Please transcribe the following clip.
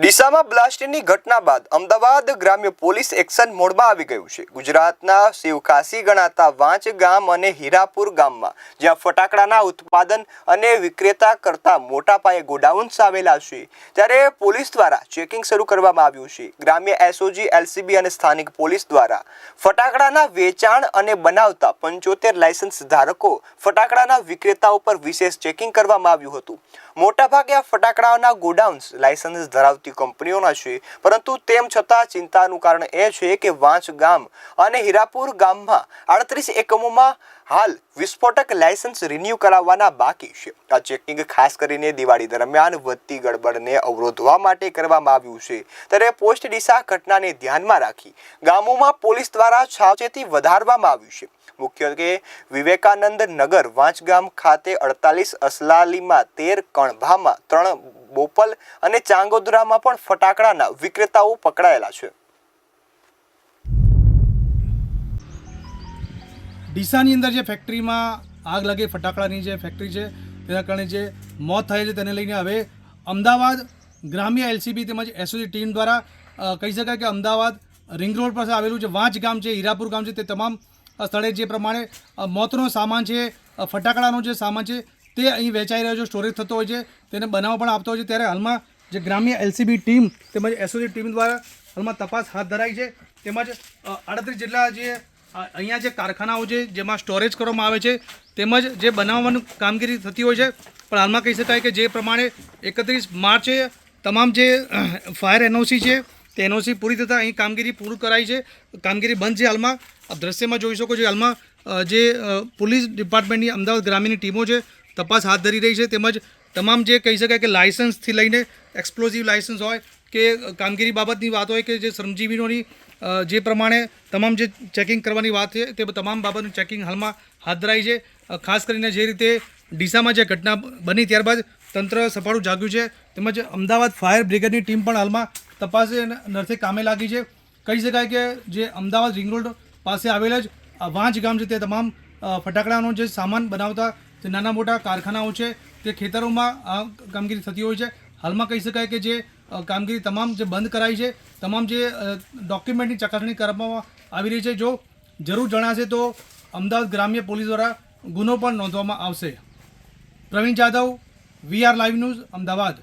ડીસામાં બ્લાસ્ટની ઘટના બાદ અમદાવાદ ગ્રામ્ય પોલીસ એક્શન મોડમાં આવી ગયું છે. ગુજરાતના શિવકાશી ગણાતા વાંચ ગામ અને હીરાપુર ગામમાં, જ્યાં ફટાકડાના ઉત્પાદન અને વિક્રેતા કરતા મોટા પાયે ગોડાઉન્સ આવેલા છે ત્યારે પોલીસ દ્વારા ચેકિંગ શરૂ કરવામાં આવ્યું છે. ગ્રામ્ય એસઓજી એલસીબી અને સ્થાનિક પોલીસ દ્વારા ફટાકડાના વેચાણ અને બનાવતા પંચોતેર લાયસન્સ ધારકો ફટાકડાના વિક્રેતાઓ પર વિશેષ ચેકિંગ કરવામાં આવ્યું હતું. મોટાભાગે આ ફટાકડાના ગોડાઉન્સ લાયસન્સ ધરાવતી કંપનીઓના છે. પરંતુ તેમ છતાં ચિંતાનું કારણ એ છે કે વાંચ ગામ અને હીરાપુર ગામમાં આડત્રીસ એકમોમાં હાલ વિસ્ફોટક લાયસન્સ રિન્યૂ કરાવવાના બાકી છે. આ ચેકિંગ ખાસ કરીને દિવાળી દરમિયાન વધતી ગડબડને અવરોધવા માટે કરવામાં આવ્યું છે. ત્યારે પોસ્ટ ડીસા ઘટનાને ધ્યાનમાં રાખી ગામોમાં પોલીસ દ્વારા સાવચેતી વધારવામાં આવ્યું છે. મુખ્યત્વે વિવેકાનંદ નગર વાંચગામ ખાતે અડતાલીસ અસલાલીમાં તેર કણભામાં ત્રણ બોપલ અને ચાંગોદરામાં પણ ફટાકડાના વિક્રેતાઓ પકડાયેલા છે. ડીસાની અંદર જે ફેક્ટરીમાં આગ લાગી, ફટાકડાની જે ફેક્ટરી છે, તેના કારણે જે મોત થાય છે તેને લઈને હવે અમદાવાદ ગ્રામ્ય એલસીબી તેમજ એસઓજી ટીમ દ્વારા કહી શકાય કે અમદાવાદ રિંગ રોડ પાસે આવેલું જે વાંચ ગામ છે, હીરાપુર ગામ છે, તે તમામ સ્થળે જે પ્રમાણે મોતનો સામાન છે ફટાકડાનો જે સામાન છે તે અહીં વેચાઈ રહ્યો છે સ્ટોરેજ થતો હોય છે, તેને બનાવ પણ આપતો હોય છે. ત્યારે હાલમાં જે ગ્રામ્ય એલસીબી ટીમ તેમજ એસઓજી ટીમ દ્વારા હાલમાં તપાસ હાથ ધરાઈ છે. તેમજ આડત્રીસ જેટલા જે અહીંયા જે કારખાનાઓ છે, જેમાં સ્ટોરેજ કરવામાં આવે છે, તેમજ જે બનાવવાનું કામગીરી થતી હોય છે. પણ હાલમાં કહી શકાય કે જે પ્રમાણે એકત્રીસ માર્ચે તમામ જે ફાયર એનઓસી છે, તે એનઓસી પૂરી થતાં અહીં કામગીરી પૂરું કરાઈ છે. કામગીરી બંધ છે હાલમાં. દ્રશ્યમાં જોઈ શકો છો હાલમાં જે પોલીસ ડિપાર્ટમેન્ટની અમદાવાદ ગ્રામીણની ટીમો છે તપાસ હાથ ધરી રહી છે તેમજ તમામ જે કહી શકાય કે લાયસન્સથી લઈને એક્સપ્લોઝિવ લાયસન્સ હોય કે કામગીરી બાબતની વાત હોય કે જે શ્રમજીવીઓની જે પ્રમાણે તમામ જે ચેકિંગ કરવાની વાત છે તે તમામ બાબતનું ચેકિંગ હાલમાં હાથ ધરાઈ છે. ખાસ કરીને જે રીતે ડીસામાં જે ઘટના બની ત્યારબાદ તંત્ર સફાળું જાગ્યું છે તેમજ અમદાવાદ ફાયર બ્રિગેડની ટીમ પણ હાલમાં તપાસે નર્થે કામે લાગી છે. કહી શકાય કે જે અમદાવાદ રિંગ રોડ પાસે આવેલા જ વાંચ ગામ છે તે તમામ ફટાકડાનો જે સામાન બનાવતા જે નાના મોટા કારખાનાઓ છે, તે ખેતરોમાં આ કામગીરી થતી હોય છે. હાલમાં કહી શકાય કે જે કામગીરી તમામ જે બંધ કરાઈ છે, તમામ જે ડોક્યુમેન્ટની ચકાસણી કરવામાં આવી રહી છે. જો જરૂર જણાશે તો અમદાવાદ ગ્રામ્ય પોલીસ દ્વારા ગુનો પણ નોંધવામાં આવશે. Praveen Jadav V R live news, Ahmedabad.